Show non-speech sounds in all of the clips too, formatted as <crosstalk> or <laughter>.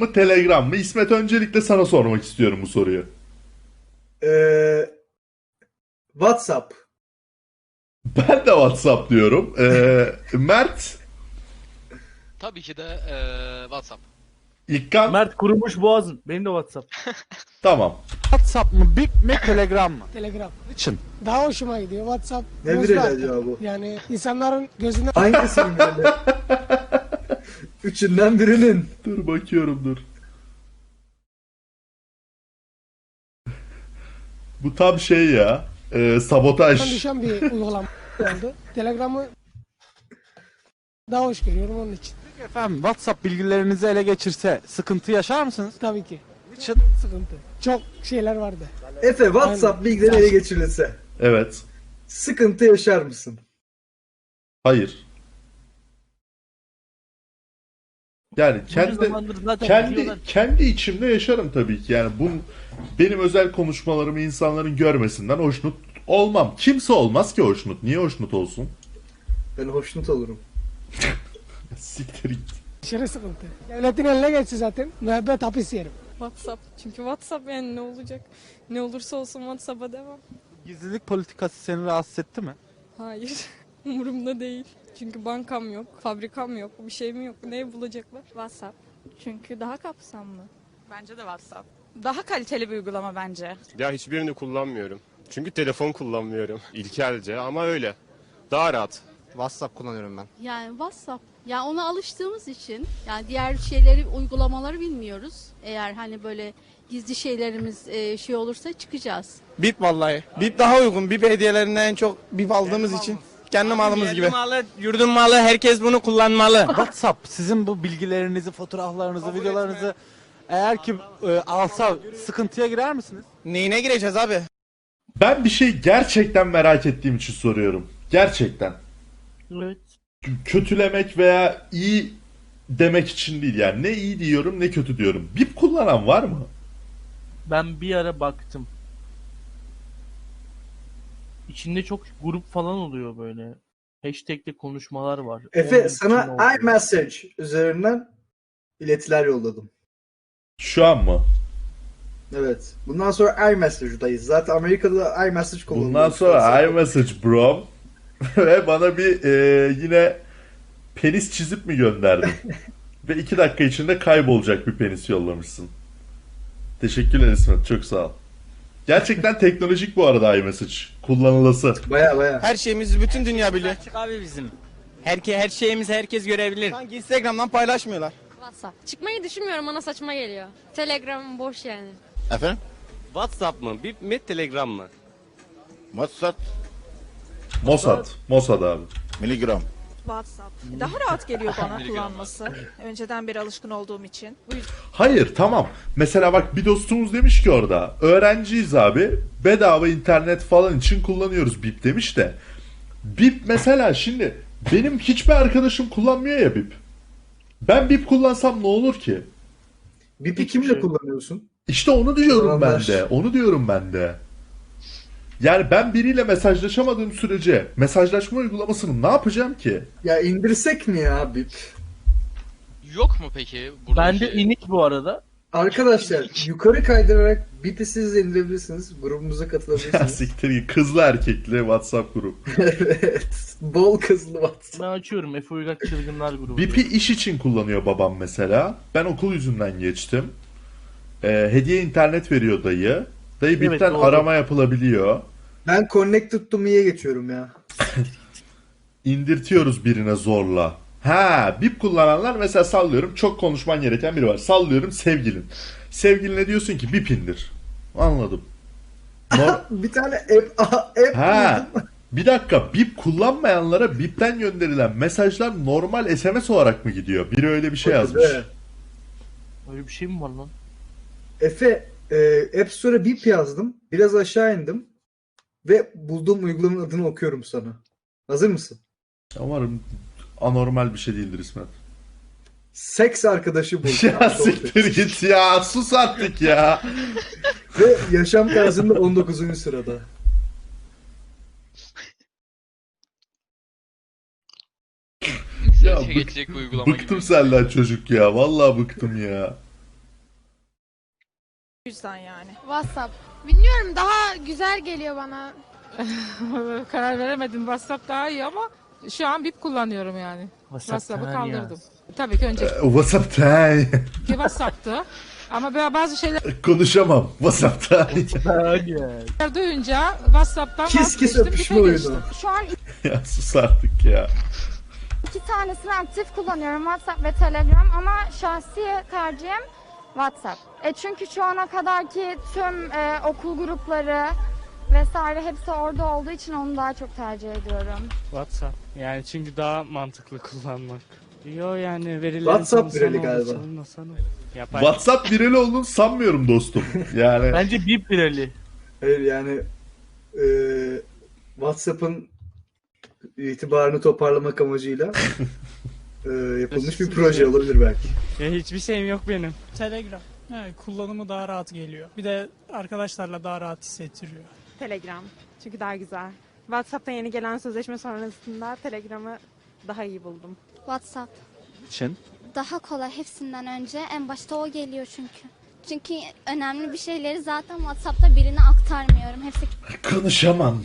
mı Telegram mı? İsmet öncelikle sana sormak istiyorum bu soruyu. Ee, WhatsApp. Ben de WhatsApp diyorum. Ee, Mert, Tabii ki de eee WhatsApp. İlkan Mert kurumuş boğazın. Benim de WhatsApp. <laughs> tamam. WhatsApp mı, Bip mi, Telegram mı? Telegram. Için. Daha hoşuma gidiyor. WhatsApp. Ne artık. acaba bu? Yani insanların gözüne Hangisinin <laughs> böyle? Üçünden birinin. Dur bakıyorum dur. Bu tam şey ya. e, sabotaj. düşen bir uygulama oldu. Telegram'ı daha hoş görüyorum onun için. Efendim WhatsApp bilgilerinizi ele geçirse sıkıntı yaşar mısınız? Tabii ki. Için. Sıkıntı. Çok şeyler vardı. Efe WhatsApp Aynen. bilgileri ele geçirilse Evet. sıkıntı yaşar mısın? Hayır. Yani kendi zaten kendi biliyorlar. kendi içimde yaşarım tabii ki. Yani bu benim özel konuşmalarımı insanların görmesinden hoşnut olmam. Kimse olmaz ki hoşnut. Niye hoşnut olsun? Ben hoşnut olurum. <laughs> Siktir git. Aşırı sıkıntı. Devletin eline geçse zaten müebbet hapis yerim. WhatsApp. Çünkü WhatsApp yani ne olacak? Ne olursa olsun WhatsApp'a devam. Gizlilik politikası seni rahatsız etti mi? Hayır. <laughs> <laughs> Umurumda değil. Çünkü bankam yok, fabrikam yok, bir şeyim yok. Ne bulacaklar? WhatsApp. Çünkü daha kapsamlı. Bence de WhatsApp. Daha kaliteli bir uygulama bence. Ya hiçbirini kullanmıyorum. Çünkü telefon kullanmıyorum. <laughs> İlkelce ama öyle. Daha rahat. WhatsApp kullanıyorum ben. Yani WhatsApp. Yani ona alıştığımız için yani diğer şeyleri, uygulamaları bilmiyoruz. Eğer hani böyle gizli şeylerimiz e, şey olursa çıkacağız. Bip vallahi. Bip daha uygun. Bip hediyelerinden en çok bip aldığımız için. Kendi malımız gibi. malı, yurdun malı herkes bunu kullanmalı. WhatsApp sizin bu bilgilerinizi, fotoğraflarınızı, videolarınızı eğer ki e, alsa sıkıntıya girer misiniz? Neyine gireceğiz abi? Ben bir şey gerçekten merak ettiğim için soruyorum. Gerçekten. Evet. Kötülemek veya iyi demek için değil yani. Ne iyi diyorum ne kötü diyorum. Bip kullanan var mı? Ben bir ara baktım. İçinde çok grup falan oluyor böyle. Hashtag'li konuşmalar var. Efe Onun sana iMessage üzerinden iletiler yolladım. Şu an mı? Evet. Bundan sonra iMessage'dayız. Zaten Amerika'da iMessage kullanılıyor. Bundan sonra iMessage bro. <laughs> Ve bana bir e, yine penis çizip mi gönderdin? <laughs> Ve iki dakika içinde kaybolacak bir penis yollamışsın. Teşekkürler İsmet. Çok sağ ol. Gerçekten teknolojik bu arada iMessage. Kullanılası. Baya baya. Her şeyimizi bütün dünya biliyor. Açık abi bizim. Herke, her şeyimizi herkes görebilir. Sanki Instagram'dan paylaşmıyorlar. WhatsApp. Çıkmayı düşünmüyorum bana saçma geliyor. Telegram boş yani. Efendim? WhatsApp mı? Bip mi? Telegram mı? WhatsApp, Mossad. Mossad abi. Miligram. WhatsApp. Daha rahat geliyor bana kullanması. Önceden beri alışkın olduğum için. Hayır tamam. Mesela bak bir dostumuz demiş ki orada. Öğrenciyiz abi. Bedava internet falan için kullanıyoruz BIP demiş de. BIP mesela şimdi benim hiçbir arkadaşım kullanmıyor ya BIP. Ben BIP kullansam ne olur ki? Bip'i kimle şey. kullanıyorsun? İşte onu diyorum ben Vatandaş. de. Onu diyorum ben de. Yani ben biriyle mesajlaşamadığım sürece mesajlaşma uygulamasını ne yapacağım ki? Ya indirsek mi ya Bip? Yok mu peki? Burada Bende şey? inik bu arada. Arkadaşlar yukarı kaydırarak Bip'i siz de indirebilirsiniz. Grubumuza <laughs> Ya katılabilirsiniz. siktir git. Kızlı erkekli WhatsApp grubu. <laughs> evet. Bol kızlı WhatsApp. Ben açıyorum Efe Uygar Çılgınlar grubu. BIP'i iş için kullanıyor babam mesela. Ben okul yüzünden geçtim. Ee, hediye internet veriyor dayı. Dayı Evet, BIP'ten doğru. arama yapılabiliyor. Ben Connected to Me'ye geçiyorum ya. <laughs> İndirtiyoruz birine zorla. Ha, BIP kullananlar mesela sallıyorum çok konuşman gereken biri var. Sallıyorum sevgilin. Sevgiline diyorsun ki BIP indir. Anladım. Nor- <laughs> Bir tane app, app ha. <laughs> Bir dakika BIP kullanmayanlara BIP'ten gönderilen mesajlar normal SMS olarak mı gidiyor? Biri öyle bir şey yazmış. Öyle bir şey mi var lan? Efe e, App Store'a Bip yazdım. Biraz aşağı indim. Ve bulduğum uygulamanın adını okuyorum sana. Hazır mısın? Umarım anormal bir şey değildir İsmet. Seks arkadaşı buldum. <laughs> Ya siktir git ya. Sus artık ya. <laughs> Ve yaşam tarzında 19. sırada. Ya İşe bık- geçecek bir uygulama Bıktım gibi. senden çocuk ya. Vallahi bıktım ya. Yüzden yani. WhatsApp. Bilmiyorum daha güzel geliyor bana. <laughs> Karar veremedim. WhatsApp daha iyi ama şu an BIP kullanıyorum yani. WhatsApp'ı kaldırdım. Tabii ki önceki WhatsApp'ta WhatsApp'tı. Ama böyle bazı şeyler konuşamam. WhatsApp'ta <laughs> duyunca WhatsApp'tan Kiss kiss vazgeçtim, öpüşme BIP'e oyunu. geçtim. Şu an ya sus artık ya. iki tanesini aktif kullanıyorum WhatsApp ve Telegram ama şahsi tercihim WhatsApp. E çünkü şu ana kadarki tüm e, okul grupları vesaire hepsi orada olduğu için onu daha çok tercih ediyorum. WhatsApp. Yani çünkü daha mantıklı kullanmak. Yo yani verilerin WhatsApp virali galiba. Yapay WhatsApp virali olduğunu sanmıyorum dostum. <laughs> Yani Bence bip bireli. Hayır yani e, WhatsApp'ın itibarını toparlamak amacıyla <laughs> e, yapılmış bir proje olabilir belki. Ya hiçbir şeyim yok benim. Telegram. Evet, kullanımı daha rahat geliyor. Bir de arkadaşlarla daha rahat hissettiriyor. Telegram. Çünkü daha güzel. WhatsApp'ta yeni gelen sözleşme sonrasında Telegram'ı daha iyi buldum. WhatsApp. için. Daha kolay hepsinden önce. En başta o geliyor çünkü. Çünkü önemli bir şeyleri zaten WhatsApp'ta birine aktarmıyorum. Hepsi konuşamam.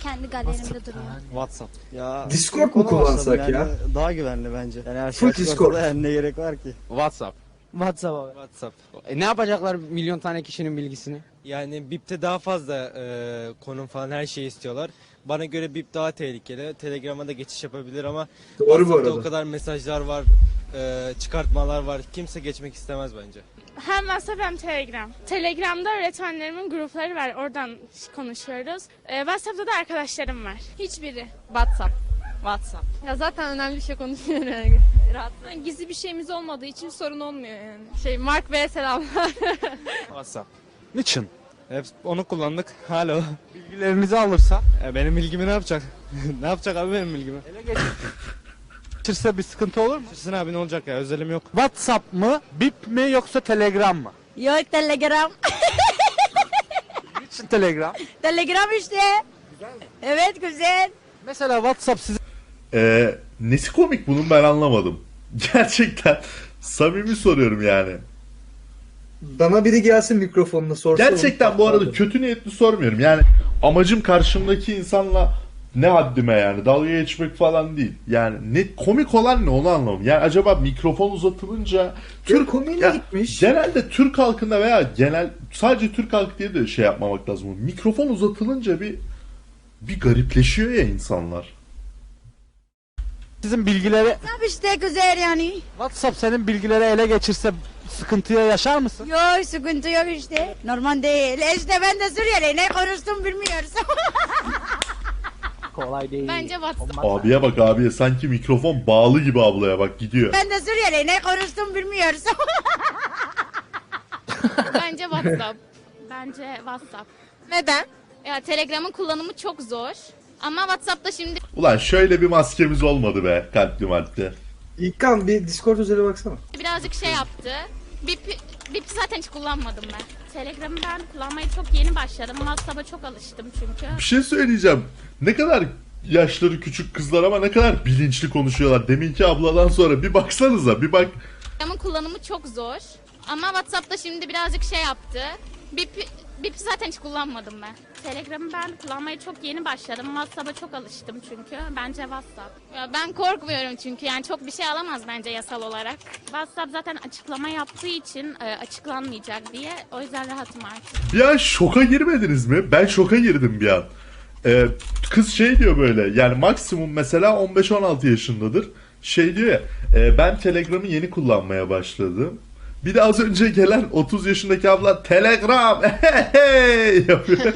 Kendi galerimde duruyor. WhatsApp. Ya Discord mu kullansak ya? Daha güvenli bence. Yani her Full Discord. yani ne gerek var ki? WhatsApp. WhatsApp abi. WhatsApp. E, ne yapacaklar milyon tane kişinin bilgisini? Yani BIP'te daha fazla e, konum falan her şeyi istiyorlar. Bana göre BIP daha tehlikeli. Telegram'a da geçiş yapabilir ama Doğru bu WhatsApp'ta arada. o kadar mesajlar var, e, çıkartmalar var. Kimse geçmek istemez bence. Hem WhatsApp hem Telegram. Telegram'da öğretmenlerimin grupları var. Oradan konuşuyoruz. Ee, WhatsApp'ta da arkadaşlarım var. Hiçbiri. WhatsApp. WhatsApp. Ya zaten önemli bir şey konuşuyor <laughs> yani. Rahat. Gizli bir şeyimiz olmadığı için sorun olmuyor yani. Şey Mark Bey'e selamlar. <laughs> WhatsApp. Niçin? Hep onu kullandık. Alo. Bilgilerinizi alırsa E, benim bilgimi ne yapacak? <laughs> ne yapacak abi benim bilgimi? Geçirse bir sıkıntı olur mu? Sizin abi ne olacak ya? Özelim yok. WhatsApp mı, BIP mi yoksa Telegram mı? Yok Telegram. <laughs> Niçin Telegram? Telegram işte. Evet güzel. Mesela WhatsApp size Ee, nesi komik bunun ben anlamadım. <laughs> Gerçekten samimi soruyorum yani. Bana biri gelsin mikrofonla sorsa. Gerçekten bu arada kötü niyetli sormuyorum. Yani amacım karşımdaki insanla ne haddime yani dalga geçmek falan değil. Yani ne komik olan ne onu anlamadım. Yani acaba mikrofon uzatılınca Türk Ya, gitmiş. genelde Türk halkında veya genel sadece Türk halkı diye de şey yapmamak lazım. Mikrofon uzatılınca bir bir garipleşiyor ya insanlar. sizin bilgileri Tabii işte güzel yani. WhatsApp senin bilgileri ele geçirse sıkıntıya yaşar mısın? Yok sıkıntı yok işte. Normal değil. İşte ben de Suriyeli ne konuştum bilmiyoruz. <laughs> Kolay değil. Bence WhatsApp. Abiye bak abiye sanki mikrofon bağlı gibi ablaya bak gidiyor. ben de Suriyeli ne konuştum bilmiyoruz. <laughs> Bence WhatsApp. Bence WhatsApp. Neden? Ya Telegram'ın kullanımı çok zor. Ama WhatsApp'ta şimdi Ulan şöyle bir maskemiz olmadı be kalpli malpli. İlkan bir Discord özele baksana. birazcık şey yaptı. Bip, Bip'i zaten hiç kullanmadım ben. Telegram'ı ben kullanmaya çok yeni başladım. WhatsApp'a çok alıştım çünkü. Bir şey söyleyeceğim. Ne kadar yaşları küçük kızlar ama ne kadar bilinçli konuşuyorlar. Deminki abladan sonra bir baksanıza bir bak. Telegram'ın kullanımı çok zor. Ama WhatsApp'ta şimdi birazcık şey yaptı. Bip, Bip'i zaten hiç kullanmadım ben. Telegram'ı ben kullanmaya çok yeni başladım. WhatsApp'a çok alıştım çünkü. Bence WhatsApp. Ya ben korkmuyorum çünkü yani çok bir şey alamaz bence yasal olarak. WhatsApp zaten açıklama yaptığı için e, açıklanmayacak diye. O yüzden rahatım artık. Bir an şoka girmediniz mi? Ben şoka girdim bir an. Ee, kız şey diyor böyle yani maksimum mesela 15-16 yaşındadır. Şey diyor ya e, ben Telegram'ı yeni kullanmaya başladım. Bir de az önce gelen 30 yaşındaki abla Telegram <laughs> hey yapıyor.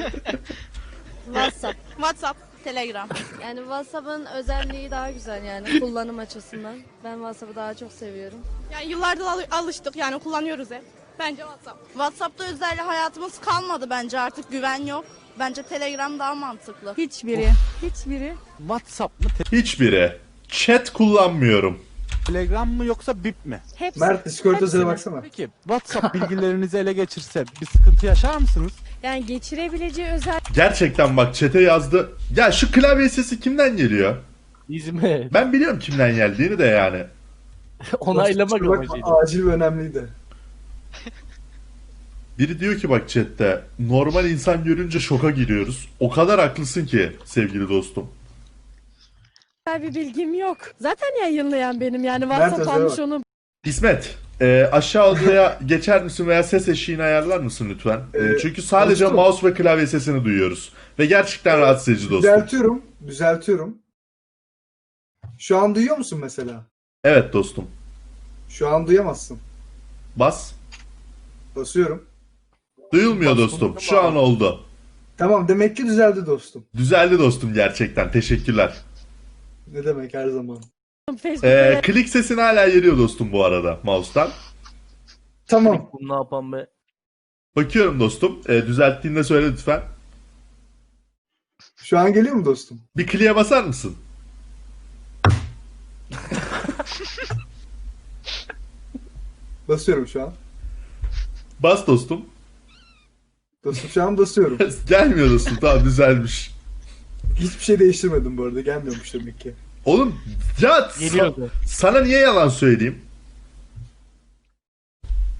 WhatsApp. WhatsApp. Telegram. Yani WhatsApp'ın özelliği daha güzel yani kullanım açısından. Ben WhatsApp'ı daha çok seviyorum. Yani yıllardır alıştık yani kullanıyoruz hep. Bence WhatsApp. WhatsApp'ta özel hayatımız kalmadı bence artık güven yok. Bence Telegram daha mantıklı. Hiçbiri. Hiçbiri. WhatsApp mı, Hiçbiri. Chat kullanmıyorum. Telegram mı yoksa BIP mi? Hepsi. Mert Discord özele baksana. Peki WhatsApp bilgilerinizi ele geçirse bir sıkıntı yaşar mısınız? Yani geçirebileceği özel Gerçekten bak chat'e yazdı. Ya şu klavye sesi kimden geliyor? İzmir. Ben biliyorum kimden geldiğini de yani. <laughs> Onaylamak Bak, amacıyla. acil ve önemliydi. Biri diyor ki bak chatte normal insan görünce şoka giriyoruz. O kadar haklısın ki sevgili dostum. Bir bilgim yok. Zaten yayınlayan benim yani Mert WhatsApp Özel'e almış onu İsmet e, aşağı odaya <laughs> geçer misin veya ses eşiğini ayarlar mısın lütfen? E, Ee, çünkü sadece dostum. mouse ve klavye sesini duyuyoruz. Ve gerçekten rahatsız edici dostum. Düzeltiyorum. Düzeltiyorum. Şu an duyuyor musun mesela? Evet dostum. Şu an duyamazsın. Bas. Basıyorum. Duyulmuyor dostum. Şu an oldu. Tamam demek ki düzeldi dostum. Düzeldi dostum gerçekten. Teşekkürler. Ne demek her zaman. Ee, klik sesini hala geliyor dostum bu arada mouse'tan. Tamam. Bunu ne yapan be? Bakıyorum dostum. Ee, düzelttiğinde söyle lütfen. Şu an geliyor mu dostum? Bir kliğe basar mısın? <laughs> Basıyorum şu an. Bas dostum. Dostum şu an basıyorum. <laughs> Gelmiyor dostum. Tamam düzelmiş. Hiçbir şey değiştirmedim bu arada. Gelmiyormuş demek ki. Oğlum ya sa- Geliyordu. sana niye yalan söyleyeyim?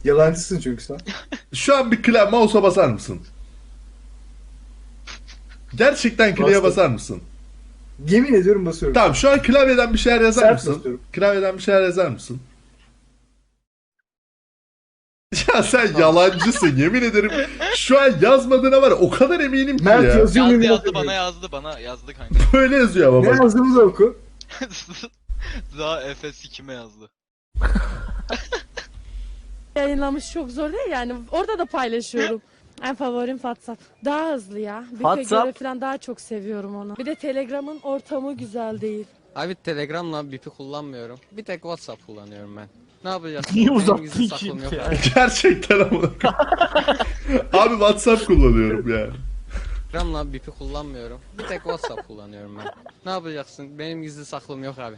Yalancısın çünkü sen. Şu an bir klavye mouse'a basar mısın? Gerçekten kliğe Bastım. basar mısın? Yemin ediyorum basıyorum. Tamam şu an klavyeden bir şeyler yazar Sert mısın? basıyorum. Klavyeden bir şeyler yazar mısın? <laughs> Ya sen yalancısın yemin ederim. Şu an yazmadığına var ya, o kadar eminim ki Mert ya. yazıyor Yazdı yazdı bana yazdı bana yazdı kanka. <laughs> Böyle yazıyor ama Ne bak. yazdığını da oku. <laughs> Daha Efes kime yazdı? yayınlamış çok zor değil yani. Orada da paylaşıyorum. En favorim WhatsApp. Daha hızlı ya. Bir WhatsApp? falan daha çok seviyorum onu. Bir de Telegram'ın ortamı güzel değil. Abi Telegram'la BIP'i kullanmıyorum. Bir tek WhatsApp kullanıyorum ben. Ne yapacağız? Niye uzattın gizli ki? saklım yok <laughs> abi. Gerçekten ama. <laughs> Abi WhatsApp kullanıyorum yani. Telegram'la BIP'i kullanmıyorum. Bir tek WhatsApp kullanıyorum ben. Ne yapacaksın? Benim gizli saklım yok abi.